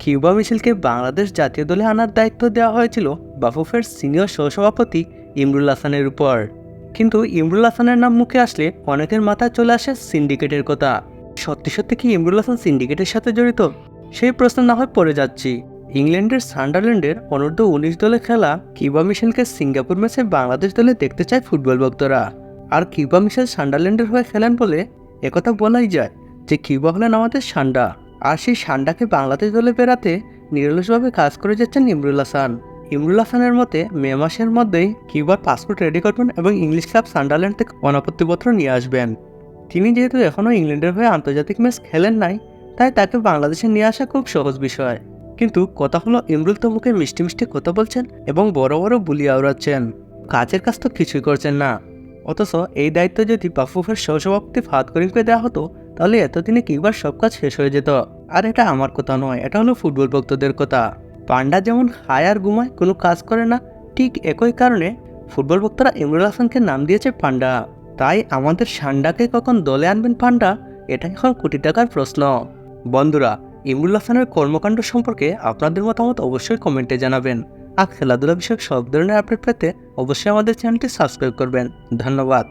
Cuba মিছিলকে Bangladesh জাতীয় দলে আনার দায়িত্ব দেওয়া হয়েছিল বাফুফের সিনিয়র সহসভাপতি ইমরুল হাসানের উপর। কিন্তু ইমরুল হাসানের নাম মুখে আসলে অনেকের মাথায় চলে আসে সিন্ডিকেটের কথা। সত্যি সত্যি কি ইমরুল হাসান সিন্ডিকেটের সাথে জড়িত? সেই প্রশ্ন না হয় পড়ে যাচ্ছি। ইংল্যান্ডের সান্ডারল্যান্ডের অনূর্ধ্ব উনিশ দলে খেলা কিউবা মিশেলকে সিঙ্গাপুর ম্যাচে বাংলাদেশ দলে দেখতে চায় ফুটবল ভক্তরা। আর কিউবা মিশেল সান্ডারল্যান্ডের হয়ে খেলেন বলে একথা বলাই যায় যে কিউবা হলেন আমাদের সান্ডা। আর সেই সান্ডাকে বাংলাদেশ দলে বেড়াতে নিরলসভাবে কাজ করে যাচ্ছেন ইমরুল হাসান। ইমরুল হাসানের মতে, মে মাসের মধ্যেই কিউবার পাসপোর্ট রেডি করবেন এবং ইংলিশ ক্লাব সান্ডারল্যান্ড থেকে অনাপত্তিপত্র নিয়ে আসবেন। তিনি যেহেতু এখনও ইংল্যান্ডের হয়ে আন্তর্জাতিক ম্যাচ খেলেন নাই, তাই তাকে বাংলাদেশে নিয়ে আসা খুব সহজ বিষয়। কিন্তু কথা হলো, ইমরুল তো মুখে মিষ্টি মিষ্টি কথা বলছেন এবং বড় বড় বুলি আওড়াচ্ছেন। কাজের কাজ তো কিছুই করছেন না। অথচ এই দায়িত্ব যদি বাফুফের সহসভাপতি ফাদ করিমকে দেওয়া হতো, তাহলে এতদিনে কিবার সব কাজ শেষ হয়ে যেত? আর এটা আমার কথা নয়, এটা হলো ফুটবল ভক্তদের কথা। পান্ডা যেমন হায় আর ঘুমায় কোনো কাজ করে না, ঠিক একই কারণে ফুটবল ভক্তরা ইমরুল হাসানকে নাম দিয়েছে পান্ডা তাই আমাদের সান্ডাকে কখন দলে আনবেন পান্ডা এটা এখন কোটি টাকার প্রশ্ন। বন্ধুরা, ইমরুল হাসানের কর্মকাণ্ড সম্পর্কে আপনাদের মতামত অবশ্যই কমেন্টে জানাবেন। আর খেলাধুলা বিষয়ক সব ধরনের আপডেট পেতে অবশ্যই আমাদের চ্যানেলটি সাবস্ক্রাইব করবেন। ধন্যবাদ।